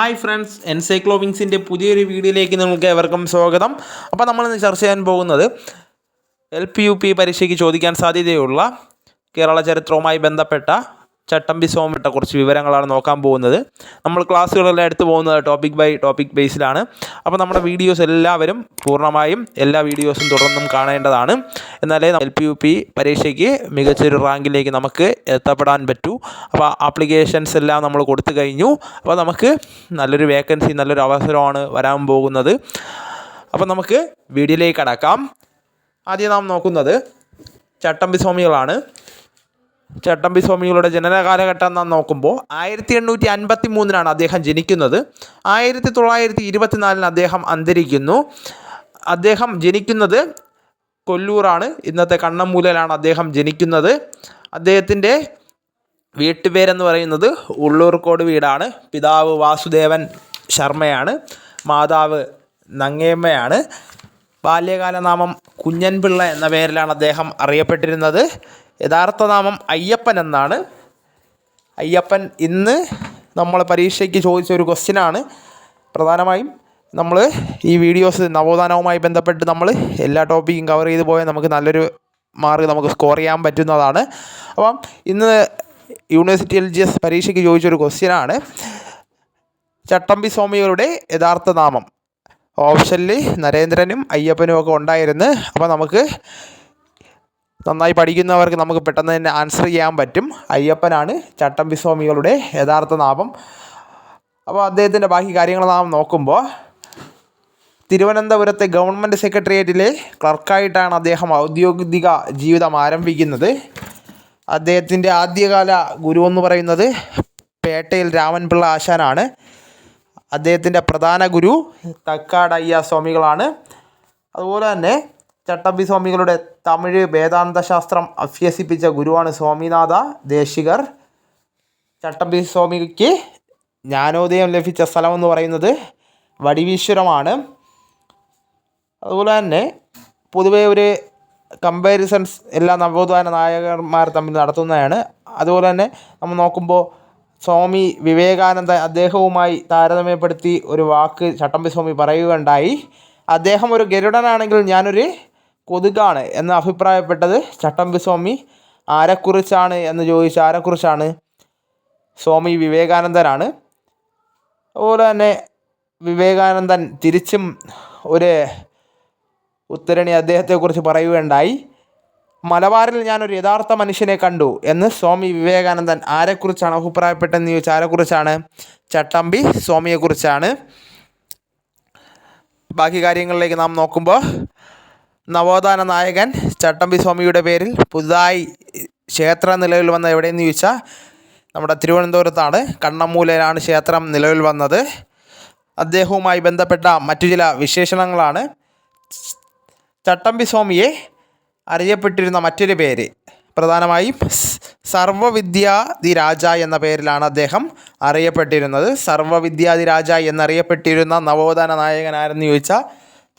Hi friends എൻസൈക്ലോവിങ്സിന്റെ പുതിയൊരു വീഡിയോയിലേക്ക് നിങ്ങൾക്ക് ഏവർക്കും സ്വാഗതം. അപ്പോൾ നമ്മൾ ഇന്ന് ചർച്ച ചെയ്യാൻ പോകുന്നത് എൽ പി യു പി പരീക്ഷയ്ക്ക് ചോദിക്കാൻ സാധ്യതയുള്ള കേരള ചരിത്രവുമായി ബന്ധപ്പെട്ട ചട്ടമ്പി സോമിട്ട കുറച്ച് വിവരങ്ങളാണ് നോക്കാൻ പോകുന്നത്. നമ്മൾ ക്ലാസ്സുകളെല്ലാം എടുത്തു പോകുന്നത് ടോപ്പിക് ബൈ ടോപ്പിക് ബേസിലാണ് അപ്പോൾ നമ്മുടെ വീഡിയോസ് എല്ലാവരും പൂർണമായും എല്ലാ വീഡിയോസും തുടർന്നും കാണേണ്ടതാണ്. എന്നാലേ എൽ പി യു പി പരീക്ഷയ്ക്ക് മികച്ചൊരു റാങ്കിലേക്ക് നമുക്ക് എത്തപ്പെടാൻ പറ്റൂ. അപ്പോൾ ആപ്ലിക്കേഷൻസ് എല്ലാം നമ്മൾ കൊടുത്തു കഴിഞ്ഞു. അപ്പോൾ നമുക്ക് നല്ലൊരു വേക്കൻസി നല്ലൊരു അവസരമാണ് വരാൻ പോകുന്നത്. അപ്പോൾ നമുക്ക് വീഡിയോയിലേക്ക് കടക്കാം. ആദ്യം നാം നോക്കുന്നത് ചട്ടമ്പി സ്വാമികളാണ്. ചട്ടമ്പി സ്വാമികളുടെ ജനന കാലഘട്ടം നാം നോക്കുമ്പോൾ ആയിരത്തി എണ്ണൂറ്റി അൻപത്തി മൂന്നിനാണ് അദ്ദേഹം ജനിക്കുന്നത്. ആയിരത്തി തൊള്ളായിരത്തി ഇരുപത്തിനാലിന് അദ്ദേഹം അന്തരിക്കുന്നു. അദ്ദേഹം ജനിക്കുന്നത് കൊല്ലൂറാണ് ഇന്നത്തെ കണ്ണമ്മൂലയിലാണ് അദ്ദേഹം ജനിക്കുന്നത്. അദ്ദേഹത്തിന്റെ വീട്ടുപേരെന്ന് പറയുന്നത് ഉള്ളൂർക്കോട് വീടാണ്. പിതാവ് വാസുദേവൻ ശർമ്മയാണ്. മാതാവ് നങ്ങേമ്മയാണ്. ബാല്യകാല നാമം കുഞ്ഞൻപിള്ള എന്ന പേരിലാണ് അദ്ദേഹം അറിയപ്പെട്ടിരുന്നത്. യഥാർത്ഥ നാമം അയ്യപ്പൻ എന്നാണ്. അയ്യപ്പൻ ഇന്ന് നമ്മൾ പരീക്ഷയ്ക്ക് ചോദിച്ച ഒരു ക്വസ്റ്റ്യനാണ് പ്രധാനമായും നമ്മൾ ഈ വീഡിയോസ് നവോത്ഥാനവുമായി ബന്ധപ്പെട്ട് നമ്മൾ എല്ലാ ടോപ്പിക്കും കവർ ചെയ്ത് പോയാൽ നമുക്ക് നല്ലൊരു മാർക്ക് നമുക്ക് സ്കോർ ചെയ്യാൻ പറ്റുന്നതാണ്. അപ്പം ഇന്ന് യൂണിവേഴ്സിറ്റി എൽ ജി എസ് പരീക്ഷയ്ക്ക് ചോദിച്ചൊരു ക്വസ്റ്റ്യനാണ് ചട്ടമ്പി സ്വാമികളുടെ യഥാർത്ഥ നാമം. ഓപ്ഷനിൽ നരേന്ദ്രനും അയ്യപ്പനും ഒക്കെ ഉണ്ടായിരുന്നു. അപ്പോൾ നമുക്ക് നന്നായി പഠിക്കുന്നവർക്ക് നമുക്ക് പെട്ടെന്ന് തന്നെ ആൻസർ ചെയ്യാൻ പറ്റും. അയ്യപ്പനാണ് ചട്ടമ്പി സ്വാമികളുടെ യഥാർത്ഥ നാമം. അപ്പോൾ അദ്ദേഹത്തിന്റെ ബാക്കി കാര്യങ്ങൾ നാം നോക്കുമ്പോൾ തിരുവനന്തപുരത്തെ ഗവൺമെന്റ് സെക്രട്ടേറിയറ്റിലെ ക്ലർക്കായിട്ടാണ് അദ്ദേഹം ഔദ്യോഗിക ജീവിതം ആരംഭിക്കുന്നത്. അദ്ദേഹത്തിന്റെ ആദ്യകാല ഗുരു എന്ന് പറയുന്നത് പേട്ടയിൽ രാമൻപിള്ള ആശാനാണ്. അദ്ദേഹത്തിന്റെ പ്രധാന ഗുരു തക്കാടയ്യ സ്വാമികളാണ്. അതുപോലെ തന്നെ ചട്ടമ്പി സ്വാമികളുടെ തമിഴ് വേദാന്ത ശാസ്ത്രം അഭ്യസിപ്പിച്ച ഗുരുവാണ് സ്വാമിനാഥ ദേശികർ. ചട്ടമ്പി സ്വാമിക്ക് ജ്ഞാനോദയം ലഭിച്ച സ്ഥലം എന്ന് പറയുന്നത് വടിവീശ്വരമാണ്. അതുപോലെ തന്നെ പൊതുവേ ഒരു കമ്പാരിസൺസ് എല്ലാ നവോത്ഥാന നായകന്മാർ തമ്മിൽ നടത്തുന്നതാണ്. അതുപോലെ തന്നെ നമ്മൾ നോക്കുമ്പോൾ സ്വാമി വിവേകാനന്ദ അദ്ദേഹവുമായി താരതമ്യപ്പെടുത്തി ഒരു വാക്ക് ചട്ടമ്പി സ്വാമി പറയുകയുണ്ടായി. അദ്ദേഹം ഒരു ഗരുഡനാണെങ്കിൽ ഞാനൊരു കൊതുകാണ് എന്ന് അഭിപ്രായപ്പെട്ടത് ചട്ടമ്പി സ്വാമി. ആരെക്കുറിച്ചാണ് എന്ന് ചോദിച്ച ആരെക്കുറിച്ചാണ് സ്വാമി വിവേകാനന്ദനാണ്. അതുപോലെ തന്നെ വിവേകാനന്ദൻ തിരിച്ചും ഒരു ഉത്തരണി അദ്ദേഹത്തെക്കുറിച്ച് പറയുകയുണ്ടായി. മലബാറിൽ ഞാനൊരു യഥാർത്ഥ മനുഷ്യനെ കണ്ടു എന്ന് സ്വാമി വിവേകാനന്ദൻ ആരെക്കുറിച്ചാണ് അഭിപ്രായപ്പെട്ടതെന്ന് ചോദിച്ചാൽ ആരെക്കുറിച്ചാണ്? ചട്ടമ്പി സ്വാമിയെക്കുറിച്ചാണ്. ബാക്കി കാര്യങ്ങളിലേക്ക് നാം നോക്കുമ്പോൾ നവോത്ഥാന നായകൻ ചട്ടമ്പി സ്വാമിയുടെ പേരിൽ പുതുതായി ക്ഷേത്ര നിലവിൽ വന്ന എവിടെയെന്ന് ചോദിച്ചാൽ നമ്മുടെ തിരുവനന്തപുരത്താണ്. കണ്ണമ്മൂലയിലാണ് ക്ഷേത്രം നിലവിൽ വന്നത്. അദ്ദേഹവുമായി ബന്ധപ്പെട്ട മറ്റു ചില വിശേഷണങ്ങളാണ്. ചട്ടമ്പി സ്വാമിയെ അറിയപ്പെട്ടിരുന്ന മറ്റൊരു പേര്. പ്രധാനമായും സർവവിദ്യാധിരാജ എന്ന പേരിലാണ് അദ്ദേഹം അറിയപ്പെട്ടിരുന്നത്. സർവവിദ്യാധിരാജ എന്നറിയപ്പെട്ടിരുന്ന നവോത്ഥാന നായകൻ ചോദിച്ചാൽ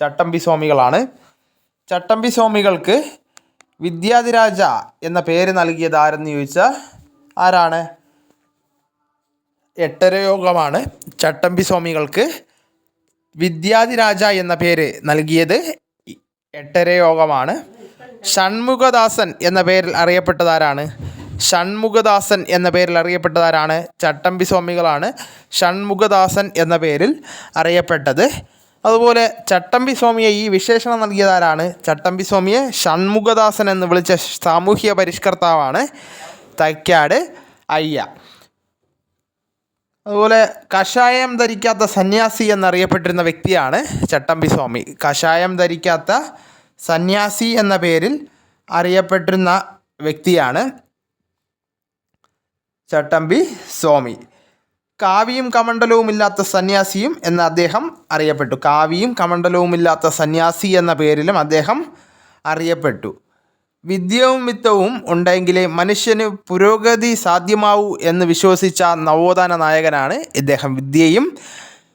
ചട്ടമ്പി സ്വാമികളാണ്. ചട്ടമ്പി സ്വാമികൾക്ക് വിദ്യാധിരാജ എന്ന പേര് നൽകിയത് ആരെന്ന് ചോദിച്ചാൽ ആരാണ്? എട്ടരയോഗമാണ് ചട്ടമ്പി സ്വാമികൾക്ക് വിദ്യാധിരാജ എന്ന പേര് നൽകിയത്. എട്ടരയോഗമാണ്. ഷൺമുഖദാസൻ എന്ന പേരിൽ അറിയപ്പെട്ടതാരാണ്? ഷൺമുഖദാസൻ എന്ന പേരിൽ അറിയപ്പെട്ടതാരാണ്? ചട്ടമ്പി സ്വാമികളാണ് ഷൺമുഖദാസൻ എന്ന പേരിൽ അറിയപ്പെട്ടത്. അതുപോലെ ചട്ടമ്പി സ്വാമിയെ ഈ വിശേഷണം നൽകിയതാരാണ്? ചട്ടമ്പി സ്വാമിയെ ഷൺമുഖദാസൻ എന്ന് വിളിച്ച സാമൂഹ്യ പരിഷ്കർത്താവാണ് തൈക്കാട് അയ്യ. അതുപോലെ കഷായം ധരിക്കാത്ത സന്യാസി എന്നറിയപ്പെട്ടിരുന്ന വ്യക്തിയാണ് ചട്ടമ്പി സ്വാമി. കഷായം ധരിക്കാത്ത സന്യാസി എന്ന പേരിൽ അറിയപ്പെട്ടിരുന്ന വ്യക്തിയാണ് ചട്ടമ്പി സ്വാമി. കാവിയും കമണ്ഡലവുമില്ലാത്ത സന്യാസിയും എന്ന് അദ്ദേഹം അറിയപ്പെട്ടു. കാവിയും കമണ്ഡലവുമില്ലാത്ത സന്യാസി എന്ന പേരിലും അദ്ദേഹം അറിയപ്പെട്ടു. വിദ്യവും വിത്തവും ഉണ്ടെങ്കിലേ മനുഷ്യന് പുരോഗതി സാധ്യമാവൂ എന്ന് വിശ്വസിച്ച നവോത്ഥാന നായകനാണ് ഇദ്ദേഹം. വിദ്യയും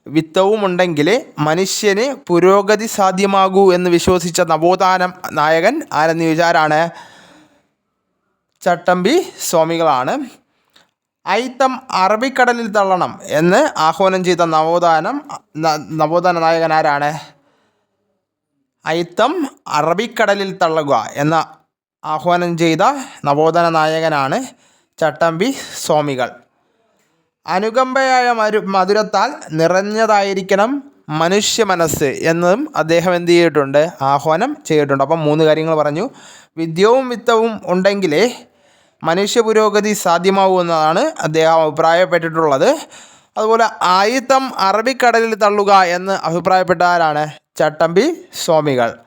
വിത്തവും ഉണ്ടെങ്കിലേ മനുഷ്യന് പുരോഗതി സാധ്യമാകൂ എന്ന് വിശ്വസിച്ച നവോത്ഥാന നായകൻ ആരെന്ന് വിചാരാണ്? ചട്ടമ്പി സ്വാമികളാണ്. അയിത്തം അറബിക്കടലിൽ തള്ളണം എന്ന് ആഹ്വാനം ചെയ്ത നവോത്ഥാനം നവോത്ഥാന നായകൻ ആരാണ്? അയിത്തം അറബിക്കടലിൽ തള്ളുക എന്ന ആഹ്വാനം ചെയ്ത നവോത്ഥാന നായകനാണ് ചട്ടമ്പി സ്വാമികൾ. അനുകമ്പയായ മരു മധുരത്താൽ നിറഞ്ഞതായിരിക്കണം മനുഷ്യ മനസ്സ് എന്നും അദ്ദേഹം എന്ത് ചെയ്തിട്ടുണ്ട്? ആഹ്വാനം ചെയ്തിട്ടുണ്ട്. അപ്പം മൂന്ന് കാര്യങ്ങൾ പറഞ്ഞു. വിദ്യവും വിത്തവും ഉണ്ടെങ്കിലേ മനുഷ്യ പുരോഗതി സാധ്യമാവൂ എന്നതാണ് അദ്ദേഹം അഭിപ്രായപ്പെട്ടിട്ടുള്ളത്. അതുപോലെ ആയുധം അറബിക്കടലിൽ തള്ളുക എന്ന് അഭിപ്രായപ്പെട്ട ആരാണ് ചട്ടമ്പി സ്വാമികൾ.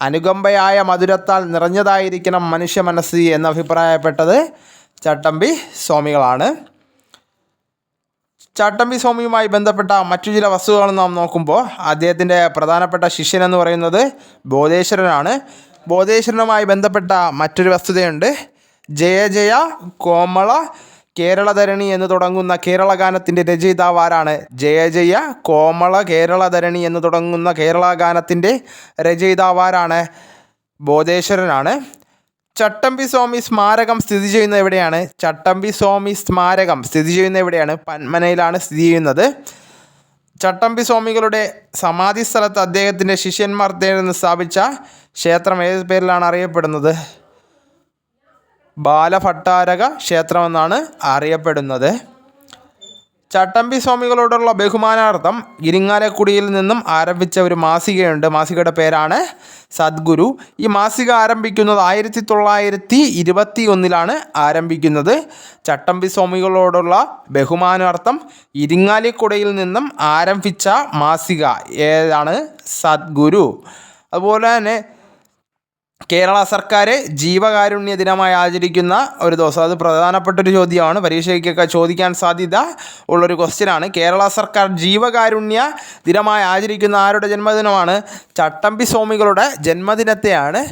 അനുകമ്പയായ മധുരത്താൽ നിറഞ്ഞതായിരിക്കണം മനുഷ്യ മനസ്സ് എന്ന് അഭിപ്രായപ്പെട്ടത് ചട്ടമ്പി സ്വാമികളാണ്. ചട്ടമ്പി സ്വാമിയുമായി ബന്ധപ്പെട്ട മറ്റു ചില വസ്തുക്കൾ നാം നോക്കുമ്പോൾ അദ്ദേഹത്തിന്റെ പ്രധാനപ്പെട്ട ശിഷ്യൻ എന്ന് പറയുന്നത് ബോധേശ്വരനാണ്. ബോധേശ്വരനുമായി ബന്ധപ്പെട്ട മറ്റൊരു വസ്തുതയുണ്ട്. ജയ ജയ കോമള കേരളധരണി എന്ന് തുടങ്ങുന്ന കേരള ഗാനത്തിന്റെ രചയിതാവ് ആരാണ് ജയ ജയ കോമള കേരളധരണി എന്ന് തുടങ്ങുന്ന കേരള ഗാനത്തിന്റെ രചയിതാവ് ആരാണ് ബോധേശ്വരനാണ്. ചട്ടമ്പി സ്വാമി സ്മാരകം സ്ഥിതി ചെയ്യുന്ന എവിടെയാണ്? ചട്ടമ്പി സ്വാമി സ്മാരകം സ്ഥിതി ചെയ്യുന്ന എവിടെയാണ്? പന്മനയിലാണ് സ്ഥിതി ചെയ്യുന്നത്. ചട്ടമ്പി സ്വാമികളുടെ സമാധി സ്ഥലത്ത് അദ്ദേഹത്തിന്റെ ശിഷ്യന്മാർ തേടുന്ന സ്ഥാപിച്ച ക്ഷേത്രം ഏത് പേരിലാണ് അറിയപ്പെടുന്നത്? ബാലഭട്ടാരക ക്ഷേത്രമെന്നാണ് അറിയപ്പെടുന്നത്. ചട്ടമ്പി സ്വാമികളോടുള്ള ബഹുമാനാർത്ഥം ഇരിങ്ങാലക്കുടിയിൽ നിന്നും ആരംഭിച്ച ഒരു മാസികയുണ്ട്. മാസികയുടെ പേരാണ് സദ്ഗുരു. ഈ മാസിക ആരംഭിക്കുന്നത് ആയിരത്തി തൊള്ളായിരത്തി ഇരുപത്തി ഒന്നിലാണ് ആരംഭിക്കുന്നത്. ചട്ടമ്പി സ്വാമികളോടുള്ള ബഹുമാനാർത്ഥം ഇരിങ്ങാലിക്കുടയിൽ നിന്നും ആരംഭിച്ച മാസിക ഏതാണ്? സദ്ഗുരു. അതുപോലെ തന്നെ കേരള സർക്കാർ ജീവകാരുണ്യ ദിനമായി ആചരിക്കുന്ന ഒരു ദിവസം. അത് പ്രധാനപ്പെട്ടൊരു ചോദ്യമാണ്. പരീക്ഷയ്ക്കൊക്കെ ചോദിക്കാൻ സാധ്യത ഉള്ളൊരു ക്വസ്റ്റ്യനാണ്. കേരള സർക്കാർ ജീവകാരുണ്യ ദിനമായി ആചരിക്കുന്ന ആരുടെ ജന്മദിനമാണ്? ചട്ടമ്പി സ്വാമികളുടെ ജന്മദിനത്തെയാണ്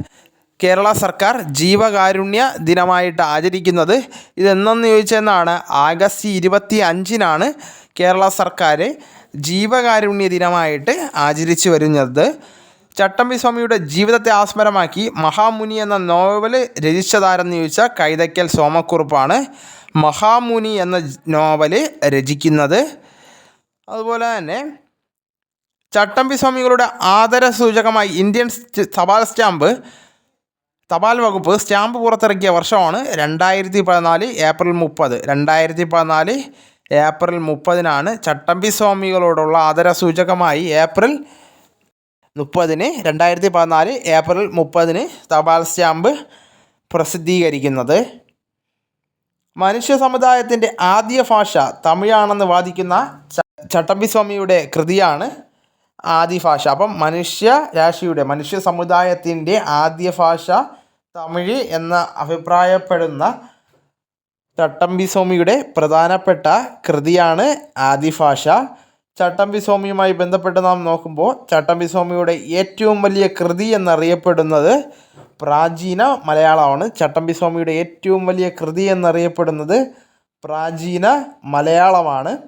കേരള സർക്കാർ ജീവകാരുണ്യ ദിനമായിട്ട് ആചരിക്കുന്നത്. ഇതെന്നെന്ന് ചോദിച്ചെന്നാണ്. ആഗസ്റ്റ് ഇരുപത്തി അഞ്ചിനാണ് കേരള സർക്കാർ ജീവകാരുണ്യ ദിനമായിട്ട് ആചരിച്ചു വരുന്നത്. ചട്ടമ്പി സ്വാമിയുടെ ജീവിതത്തെ ആസ്മരമാക്കി മഹാമുനി എന്ന നോവൽ രചിച്ചതാരെന്ന് ചോദിച്ചാൽ കൈതക്കൽ സോമക്കുറുപ്പാണ്. മഹാമുനി എന്ന നോവൽ രചിക്കുന്നത് അതുപോലെ തന്നെ ചട്ടമ്പി സ്വാമികളുടെ ആദര സൂചകമായി ഇന്ത്യൻ തപാൽ സ്റ്റാമ്പ് തപാൽ വകുപ്പ് സ്റ്റാമ്പ് പുറത്തിറക്കിയ വർഷമാണ് രണ്ടായിരത്തി പതിനാല് ഏപ്രിൽ മുപ്പത്. രണ്ടായിരത്തി പതിനാല് ഏപ്രിൽ മുപ്പതിനാണ് ചട്ടമ്പി സ്വാമികളോടുള്ള ആദര സൂചകമായി ഏപ്രിൽ മുപ്പതിന് രണ്ടായിരത്തി പതിനാല് ഏപ്രിൽ മുപ്പതിന് തപാൽ സ്റ്റാമ്പ് പ്രസിദ്ധീകരിക്കുന്നത്. മനുഷ്യ സമുദായത്തിന്റെ ആദ്യ ഭാഷ തമിഴാണെന്ന് വാദിക്കുന്ന ചട്ടമ്പിസ്വാമിയുടെ ചട്ടമ്പി സ്വാമിയുടെ കൃതിയാണ് ആദ്യ ഭാഷ. അപ്പം മനുഷ്യ രാശിയുടെ മനുഷ്യ സമുദായത്തിന്റെ ആദ്യ ഭാഷ തമിഴ് എന്ന അഭിപ്രായപ്പെടുന്ന ചട്ടമ്പിസ്വാമിയുടെ പ്രധാനപ്പെട്ട കൃതിയാണ് ആദിഭാഷ ചട്ടമ്പി സ്വാമിയുമായി ബന്ധപ്പെട്ട് നാം നോക്കുമ്പോൾ ചട്ടമ്പി സ്വാമിയുടെ ഏറ്റവും വലിയ കൃതി എന്നറിയപ്പെടുന്നത് പ്രാചീന മലയാളമാണ്. ചട്ടമ്പി സ്വാമിയുടെ ഏറ്റവും വലിയ കൃതി എന്നറിയപ്പെടുന്നത് പ്രാചീന മലയാളമാണ്.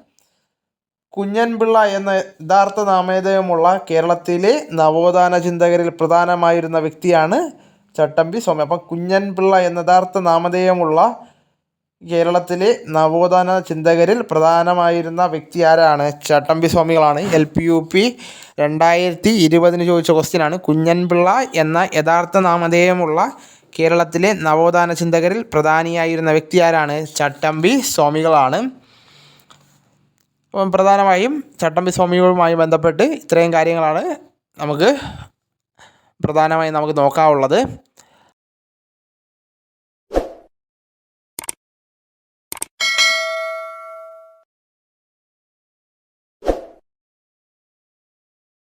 കുഞ്ഞൻപിള്ള എന്ന യഥാർത്ഥ നാമധേയമുള്ള കേരളത്തിലെ നവോത്ഥാന ചിന്തകരിൽ പ്രധാനമായിരുന്ന വ്യക്തിയാണ് ചട്ടമ്പി സ്വാമി. അപ്പം കുഞ്ഞൻപിള്ള എന്ന യഥാർത്ഥ നാമധേയമുള്ള കേരളത്തിലെ നവോത്ഥാന ചിന്തകരിൽ പ്രധാനമായിരുന്ന വ്യക്തി ആരാണ്? ചട്ടമ്പി സ്വാമികളാണ്. എൽ പി യു പി രണ്ടായിരത്തി ഇരുപതിന് ചോദിച്ച ക്വസ്റ്റ്യനാണ് കുഞ്ഞൻപിള്ള എന്ന യഥാർത്ഥ നാമധേയമുള്ള കേരളത്തിലെ നവോത്ഥാന ചിന്തകരിൽ പ്രധാനിയായിരുന്ന വ്യക്തി ആരാണ്? ചട്ടമ്പി സ്വാമികളാണ്. അപ്പം പ്രധാനമായും ചട്ടമ്പി സ്വാമികളുമായി ബന്ധപ്പെട്ട് ഇത്രയും കാര്യങ്ങളാണ് നമുക്ക് പ്രധാനമായും നമുക്ക് നോക്കാവുള്ളത്